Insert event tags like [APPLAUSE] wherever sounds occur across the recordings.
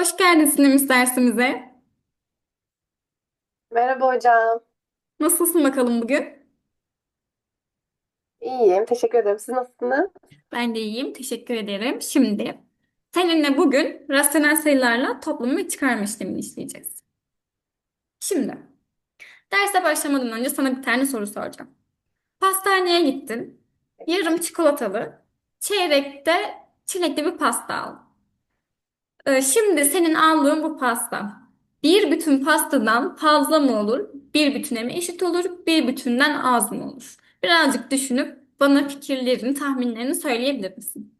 Hoş geldin Sinem dersimize. Merhaba hocam. Nasılsın bakalım bugün? İyiyim. Teşekkür ederim. Siz nasılsınız? Ben de iyiyim, teşekkür ederim. Şimdi seninle bugün rasyonel sayılarla toplamı ve çıkarma işlemini işleyeceğiz. Şimdi derse başlamadan önce sana bir tane soru soracağım. Pastaneye gittin, yarım çikolatalı, çeyrekte çilekli bir pasta aldın. Ee, şimdi senin aldığın bu pasta bir bütün pastadan fazla mı olur, bir bütüne mi eşit olur, bir bütünden az mı olur? Birazcık düşünüp bana fikirlerini, tahminlerini söyleyebilir misin?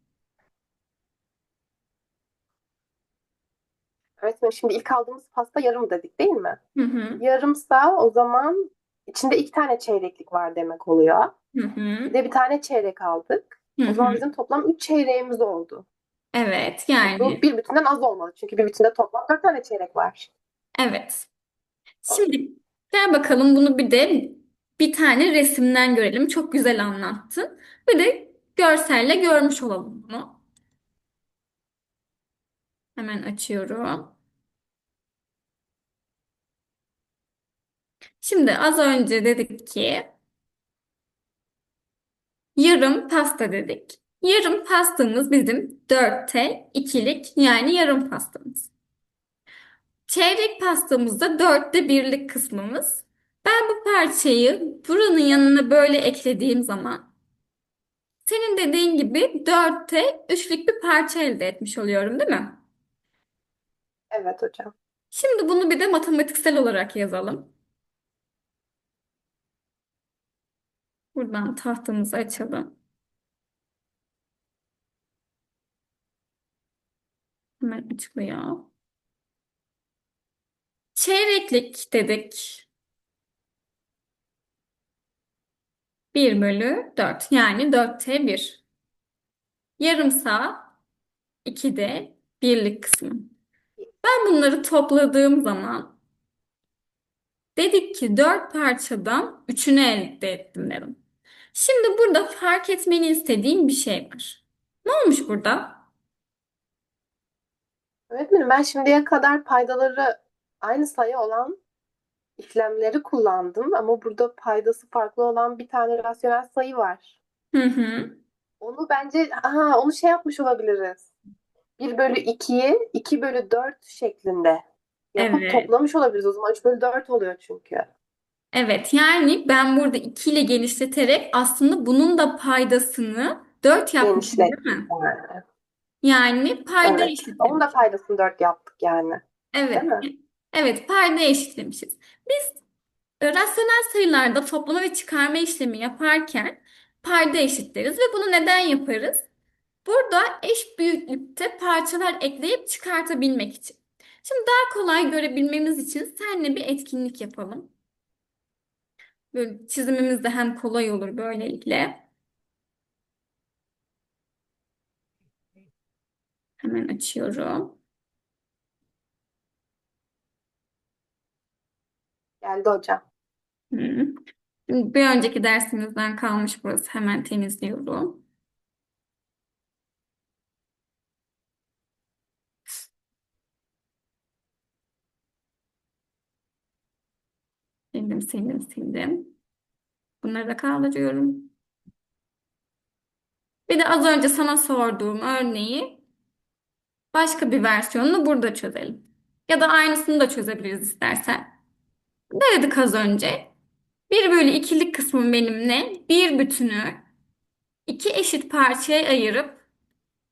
Öğretmenim şimdi ilk aldığımız pasta yarım dedik değil mi? Hı hı, Yarımsa o zaman içinde iki tane çeyreklik var demek oluyor. hı hı, Bir de bir tane çeyrek aldık. hı O zaman hı. bizim toplam üç çeyreğimiz oldu. Evet, Bu yani bir bütünden az olmalı. Çünkü bir bütünde toplam dört tane çeyrek var. evet. Şimdi gel bakalım bunu bir de bir tane resimden görelim. Çok güzel anlattın. Bir de görselle görmüş olalım bunu. Hemen açıyorum. Şimdi az önce dedik ki yarım pasta dedik. Yarım pastamız bizim dörtte ikilik yani yarım pastamız. Çeyrek pastamızda dörtte birlik kısmımız. Ben bu parçayı buranın yanına böyle eklediğim zaman senin dediğin gibi dörtte üçlük bir parça elde etmiş oluyorum, değil mi? Evet hocam. Şimdi bunu bir de matematiksel olarak yazalım. Buradan tahtamızı açalım. Hemen açılıyor. Çeyreklik dedik. Bir bölü 4 yani dörtte bir. Yarımsa 2'de birlik kısmı. Ben bunları topladığım zaman dedik ki 4 parçadan üçünü elde ettim dedim. Şimdi burada fark etmeni istediğim bir şey var. Ne olmuş burada? Öğretmenim ben şimdiye kadar paydaları aynı sayı olan işlemleri kullandım. Ama burada paydası farklı olan bir tane rasyonel sayı var. Hı hı. Onu bence aha, onu şey yapmış olabiliriz. 1 bölü 2'yi 2 bölü 4 şeklinde yapıp Evet. toplamış olabiliriz. O zaman 3 bölü 4 oluyor çünkü. Evet yani ben burada 2 ile genişleterek aslında bunun da paydasını 4 yapmışım Genişlet değil mi? Yani. Payda Evet. Onun da eşitlemiş. paydasını 4 yaptık yani. Değil Evet. mi? Evet, payda eşitlemişiz. Biz e, rasyonel sayılarda toplama ve çıkarma işlemi yaparken payda eşitleriz ve bunu neden yaparız? Burada eş büyüklükte parçalar ekleyip çıkartabilmek için. Şimdi daha kolay görebilmemiz için seninle bir etkinlik yapalım. Böyle çizimimiz de hem kolay olur böylelikle. Hemen açıyorum. Geldi hocam. Hı. Şimdi bir önceki dersimizden kalmış burası. Hemen temizliyorum. Sildim, sildim, sildim. Bunları da kaldırıyorum. Bir de az önce sana sorduğum örneği başka bir versiyonunu burada çözelim. Ya da aynısını da çözebiliriz istersen. Ne dedik az önce? Bir bölü ikilik kısmım benim ne? Bir bütünü iki eşit parçaya ayırıp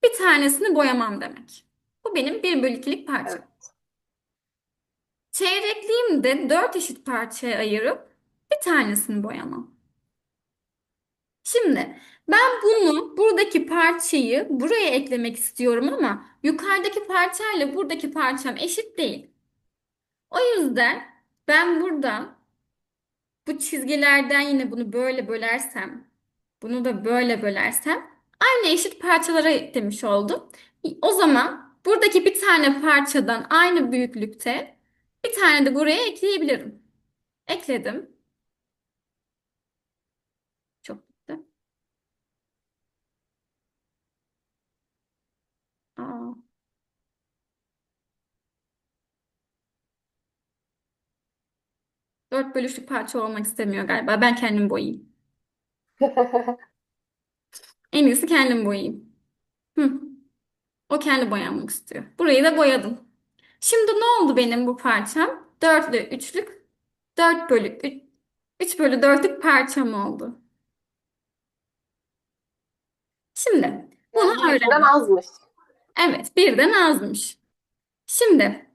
bir tanesini boyamam demek. Bu benim bir bölü ikilik parçam. Evet. Çeyrekliğimi de dört eşit parçaya ayırıp bir tanesini boyamam. Şimdi ben bunu buradaki parçayı buraya eklemek istiyorum ama yukarıdaki parçayla buradaki parçam eşit değil. O yüzden ben burada bu çizgilerden yine bunu böyle bölersem, bunu da böyle bölersem aynı eşit parçalara eklemiş oldum. O zaman buradaki bir tane parçadan aynı büyüklükte bir tane de buraya ekleyebilirim. Ekledim. Çok güzel. Aa. Dört bölüşlük parça olmak istemiyor galiba. Ben kendim boyayayım. [LAUGHS] En iyisi kendim boyayayım. Hı. O kendi boyanmak istiyor. Burayı da boyadım. Şimdi ne oldu benim bu parçam? Dörtlü, üçlük, dört bölü, üç, üç bölü dörtlük parçam oldu. Şimdi bunu Yani birden öğren. azmış. Evet, birden azmış. Şimdi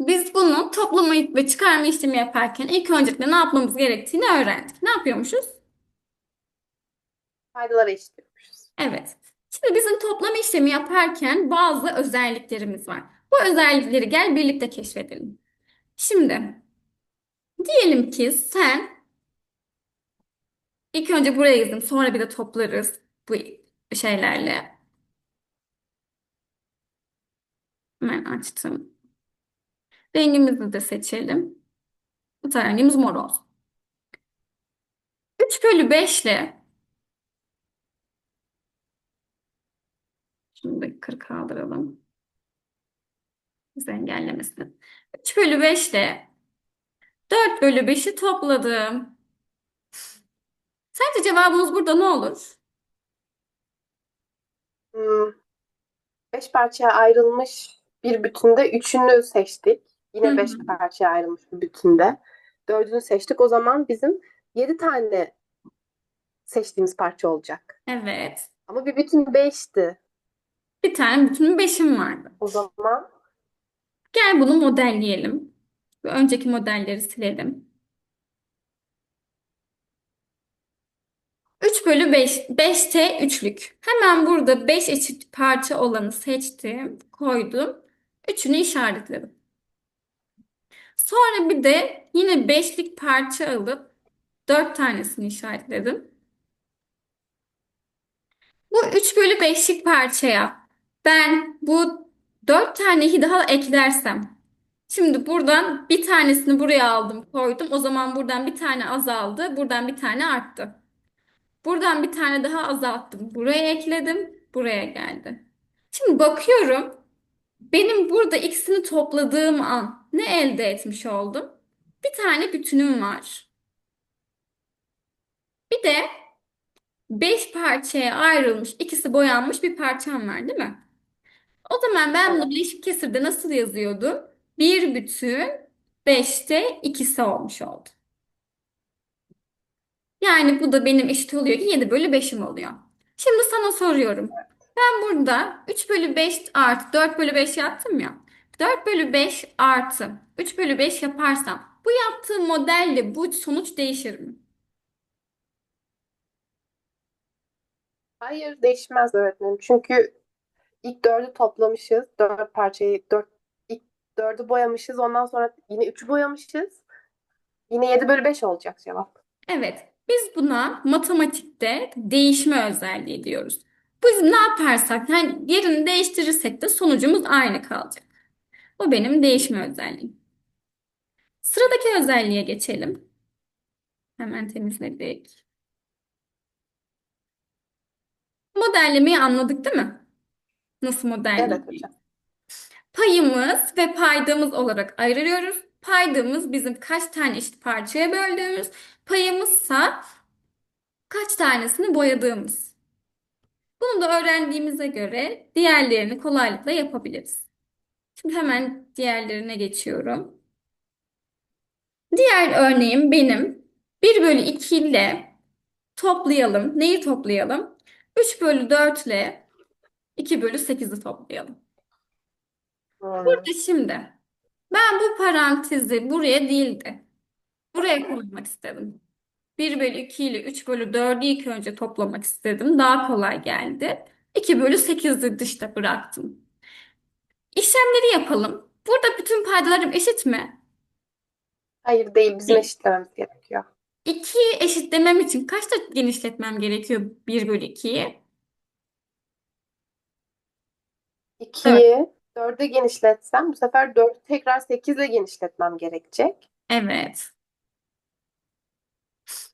biz bunu toplama ve çıkarma işlemi yaparken ilk öncelikle ne yapmamız gerektiğini öğrendik. Ne yapıyormuşuz? Paydaları eşitliyormuşuz. Evet. Şimdi bizim toplama işlemi yaparken bazı özelliklerimiz var. Bu özellikleri gel birlikte keşfedelim. Şimdi diyelim ki sen ilk önce buraya yazdım, sonra bir de toplarız bu şeylerle. Hemen açtım. Rengimizi de seçelim. Bu rengimiz mor olsun. 3 bölü 5 ile şunu da kır kaldıralım. Bizi engellemesin. 3 bölü 5 ile 4 bölü 5'i topladım. Sence cevabımız burada ne olur? Hmm, beş parçaya ayrılmış bir bütünde üçünü seçtik. Yine beş parçaya ayrılmış bir bütünde. Dördünü seçtik. O zaman bizim yedi tane seçtiğimiz parça olacak. Evet. Ama bir bütün beşti. Bir tane bütünün 5'im vardı. O zaman Gel bunu modelleyelim. Bu önceki modelleri silelim. 3 bölü 5, 5T üçlük. Hemen burada 5 eşit parça olanı seçtim, koydum. Üçünü işaretledim. Sonra bir de yine beşlik parça alıp 4 tanesini işaretledim. Bu 3 bölü 5'lik parçaya ben bu 4 taneyi daha eklersem şimdi buradan bir tanesini buraya aldım koydum. O zaman buradan bir tane azaldı. Buradan bir tane arttı. Buradan bir tane daha azalttım. Buraya ekledim. Buraya geldi. Şimdi bakıyorum. Benim burada ikisini topladığım an ne elde etmiş oldum? Bir tane bütünüm var. Bir de beş parçaya ayrılmış, ikisi boyanmış bir parçam var, değil mi? O zaman ben bunu bileşik kesirde nasıl yazıyordum? Bir bütün beşte ikisi olmuş oldu. Yani bu da benim eşit oluyor ki 7 bölü 5'im oluyor. Şimdi sana soruyorum. Ben burada 3 bölü 5 artı 4 bölü 5 yaptım ya. 4 bölü 5 artı 3 bölü 5 yaparsam bu yaptığım modelle bu sonuç değişir mi? Hayır değişmez öğretmenim. Çünkü ilk dördü toplamışız. Dört parçayı dört ilk dördü boyamışız. Ondan sonra yine üçü boyamışız. Yine yedi bölü beş olacak cevap. Evet, biz buna matematikte değişme özelliği diyoruz. Biz ne yaparsak, yani yerini değiştirirsek de sonucumuz aynı kalacak. O benim değişme özelliğim. Sıradaki özelliğe geçelim. Hemen temizledik. Modellemeyi anladık değil mi? Nasıl Evet modellemeyi? hocam. Payımız ve paydamız olarak ayırıyoruz. Paydamız bizim kaç tane eşit parçaya böldüğümüz, payımızsa kaç tanesini boyadığımız. Bunu da öğrendiğimize göre diğerlerini kolaylıkla yapabiliriz. Şimdi hemen diğerlerine geçiyorum. Diğer örneğim benim 1 bölü 2 ile toplayalım. Neyi toplayalım? 3 bölü 4 ile 2 bölü 8'i toplayalım. Hmm. Burada şimdi ben bu parantezi buraya değil de buraya koymak istedim. 1 bölü 2 ile 3 bölü 4'ü ilk önce toplamak istedim. Daha kolay geldi. 2 bölü 8'i dışta bıraktım. İşlemleri yapalım. Burada bütün paydalarım eşit mi? Hayır değil. Bizim eşitlememiz gerekiyor. 2'yi eşitlemem için kaçta genişletmem gerekiyor 1 bölü 2'yi? 4. İkiyi dörde genişletsem bu sefer dördü tekrar sekizle genişletmem gerekecek. Evet.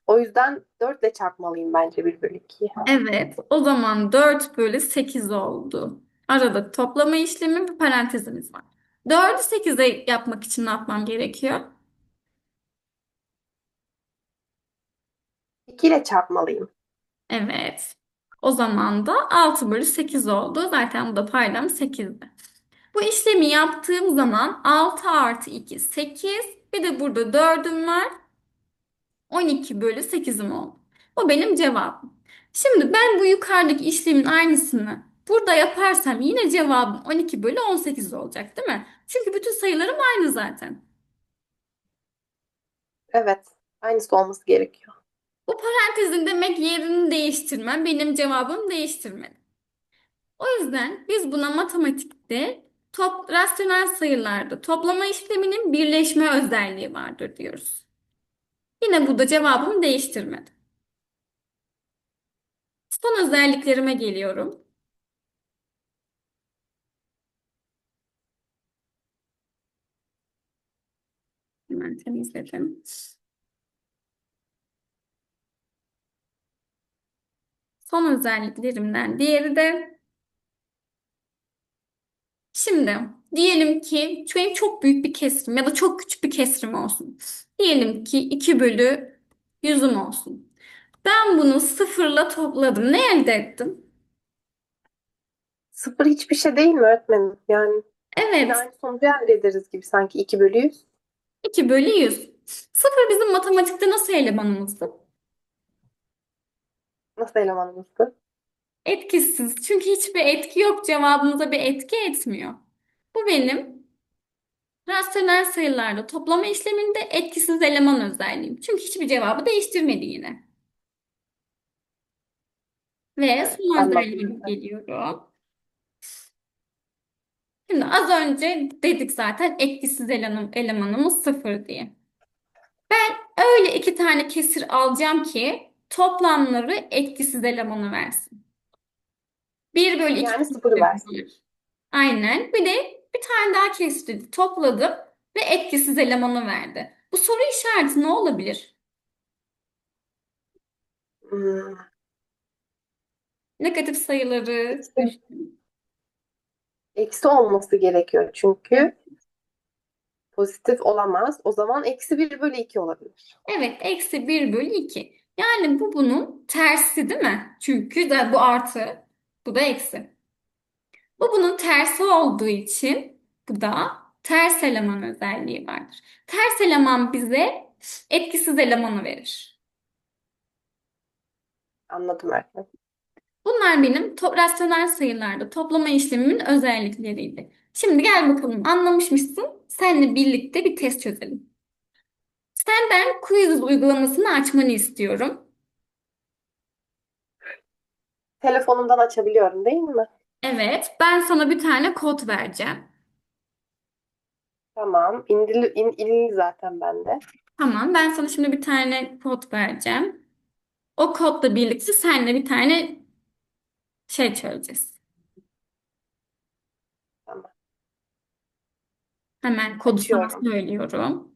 O yüzden dörtle çarpmalıyım bence bir bölü ikiyi. Evet. O zaman 4 bölü 8 oldu. Arada toplama işlemi bir parantezimiz var. 4'ü 8'e yapmak için ne yapmam gerekiyor? 2 ile çarpmalıyım. Evet. O zaman da 6 bölü 8 oldu. Zaten bu da paydam 8'di. Bu işlemi yaptığım zaman 6 artı 2 8. Bir de burada 4'üm var. 12 bölü 8'im oldu. Bu benim cevabım. Şimdi ben bu yukarıdaki işlemin aynısını burada yaparsam yine cevabım 12 bölü 18 olacak değil mi? Çünkü bütün sayılarım aynı zaten. Evet. Aynısı olması gerekiyor. Bu parantezin demek yerini değiştirmem. Benim cevabım değiştirmedi. O yüzden biz buna matematikte top, rasyonel sayılarda toplama işleminin birleşme özelliği vardır diyoruz. Yine burada cevabım değiştirmedi. Son özelliklerime geliyorum. Hemen temizledim. Son özelliklerimden diğeri de şimdi diyelim ki benim çok büyük bir kesrim ya da çok küçük bir kesrim olsun. Diyelim ki 2 bölü yüzüm olsun. Ben bunu sıfırla topladım. Ne elde ettim? Sıfır hiçbir şey değil mi öğretmenim? Yani Evet, aynı sonucu elde ederiz gibi sanki 2 bölü 100. 2 bölü 100. Sıfır bizim matematikte nasıl elemanımızdı? Nasıl elemanımızdı? Etkisiz. Çünkü hiçbir etki yok. Cevabımıza bir etki etmiyor. Bu benim rasyonel sayılarda toplama işleminde etkisiz eleman özelliğim. Çünkü hiçbir cevabı değiştirmedi yine. Ve son özelliğime geliyorum. Şimdi az önce dedik zaten etkisiz eleman, elemanımız sıfır diye. Ben öyle iki tane kesir alacağım ki toplamları etkisiz elemanı versin. 1 bölü 2 Yani sıfırı versin. Aynen. Bir de bir tane daha kestirdi. Topladım ve etkisiz elemanı verdi. Bu soru işareti ne olabilir? Hmm, Negatif sayıları Eksi. Eksi olması gerekiyor çünkü pozitif olamaz. O zaman eksi 1 bölü 2 olabilir. Evet, eksi 1 bölü 2. Yani bu bunun tersi değil mi? Çünkü de bu artı, bu da eksi. Bu bunun tersi olduğu için bu da ters eleman özelliği vardır. Ters eleman bize etkisiz elemanı verir. Anladım öğretmenim. Bunlar benim to- rasyonel sayılarda toplama işlemimin özellikleriydi. Şimdi gel bakalım anlamış mısın? Seninle birlikte bir test çözelim. Senden quiz uygulamasını açmanı istiyorum. Telefonumdan açabiliyorum değil mi? Evet, ben sana bir tane kod vereceğim. Tamam. İndirili, in, inili zaten bende. Tamam, ben sana şimdi bir tane kod vereceğim. O kodla birlikte seninle bir tane şey çözeceğiz. Tamam. Hemen kodu sana Açıyorum. söylüyorum.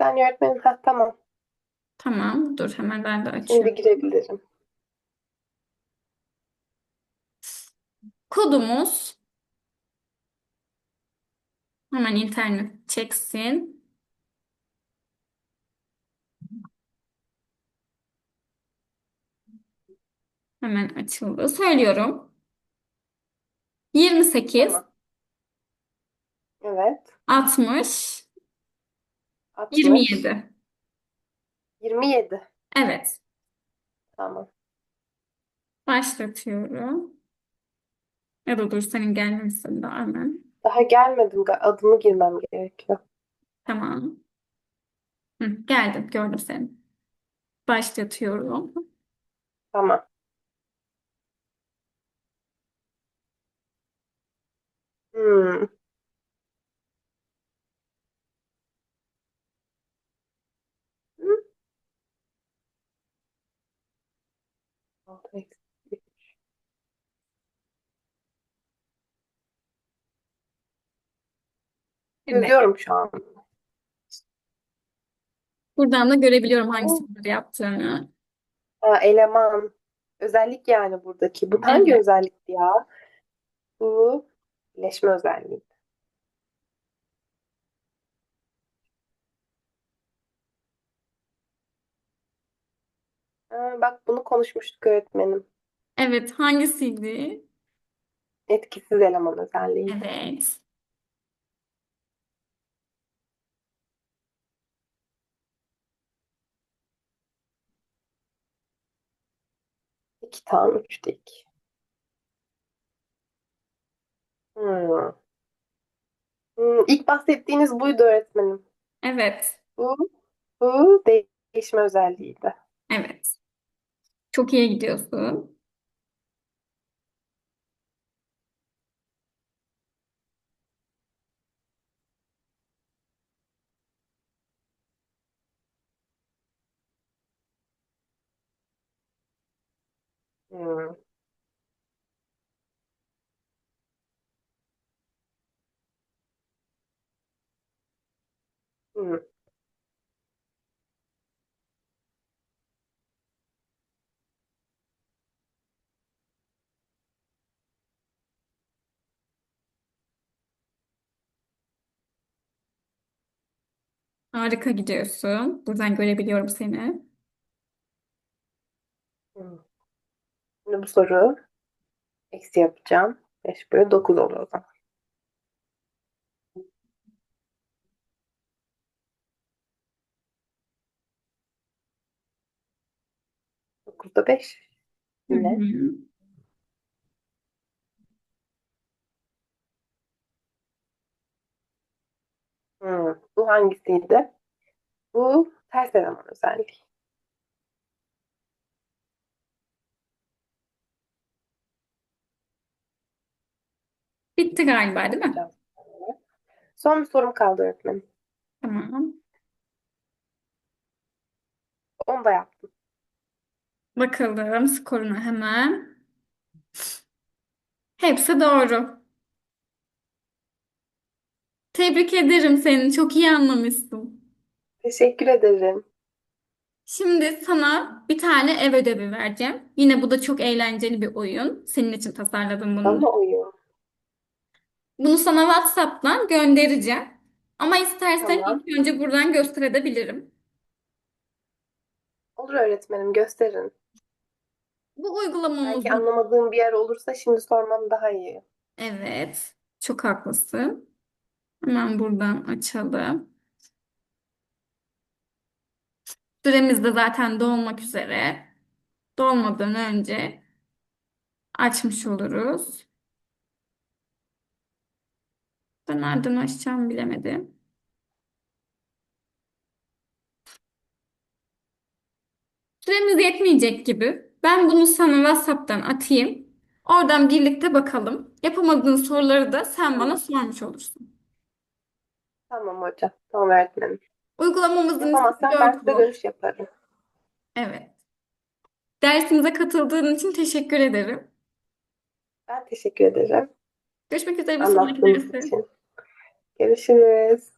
Bir saniye öğretmenim. Heh, tamam. Tamam, dur hemen ben de Şimdi açıyorum. girebilirim. Kodumuz hemen internet çeksin. Hemen açıldı. Söylüyorum. 28, Tamam. Evet. 60, 60. 27. 27. Evet. Tamam. Başlatıyorum. Ya da dur senin gelmesin daha hemen. Daha gelmedim. Ga- Adımı girmem gerekiyor. Tamam. Hı, geldim. Gördüm seni. Başlatıyorum. Tamam. Hmm. Hı. Altı eksi Yazıyorum şu an. Buradan da görebiliyorum hangi soruları yaptığını. Ha, eleman. Özellik yani buradaki. Bu hangi Evet. özellikti ya? Bu birleşme özelliği. Aa, bak bunu konuşmuştuk öğretmenim. Evet, hangisiydi? Etkisiz eleman özelliği. Evet. İki tane üç dik. Hmm. Hmm, ilk bahsettiğiniz buydu öğretmenim. Evet. Bu, bu de- değişme özelliğiydi. Evet. Çok iyi gidiyorsun. Hmm. Hmm. Harika gidiyorsun. Buradan görebiliyorum seni. Hmm. Şimdi bu soru eksi yapacağım. 5 bölü 9 olur o zaman. 9'da 5. Hı Yine. hı. Hmm. Bu hangisiydi? Bu ters eleman özelliği. Bitti galiba, değil mi? Son bir sorum kaldı öğretmenim. Tamam. Onu da yaptım. Bakalım skoruna hemen. Hepsi doğru. Tebrik ederim seni. Çok iyi anlamışsın. Teşekkür ederim. Şimdi sana bir tane ev ödevi vereceğim. Yine bu da çok eğlenceli bir oyun. Senin için tasarladım bunu. Ama oyun. Bunu sana WhatsApp'tan göndereceğim. Ama istersen Tamam. ilk önce buradan gösterebilirim. Olur öğretmenim gösterin. Bu Belki uygulamamızın anlamadığım bir yer olursa şimdi sormam daha iyi. Evet, çok haklısın. Hemen buradan açalım. Süremiz de zaten dolmak üzere. Dolmadan önce açmış oluruz. Ben nereden açacağımı bilemedim. Süremiz yetmeyecek gibi. Ben bunu sana WhatsApp'tan atayım. Oradan birlikte bakalım. Yapamadığın soruları da sen bana sormuş olursun. Tamam hocam. Tamam öğretmenim. Uygulamamızın ismi Yapamazsam ben size Dört dönüş yaparım. Evet. Dersimize katıldığın için teşekkür ederim. Ben teşekkür ederim Görüşmek üzere bir sonraki anlattığınız derste. için. Görüşürüz.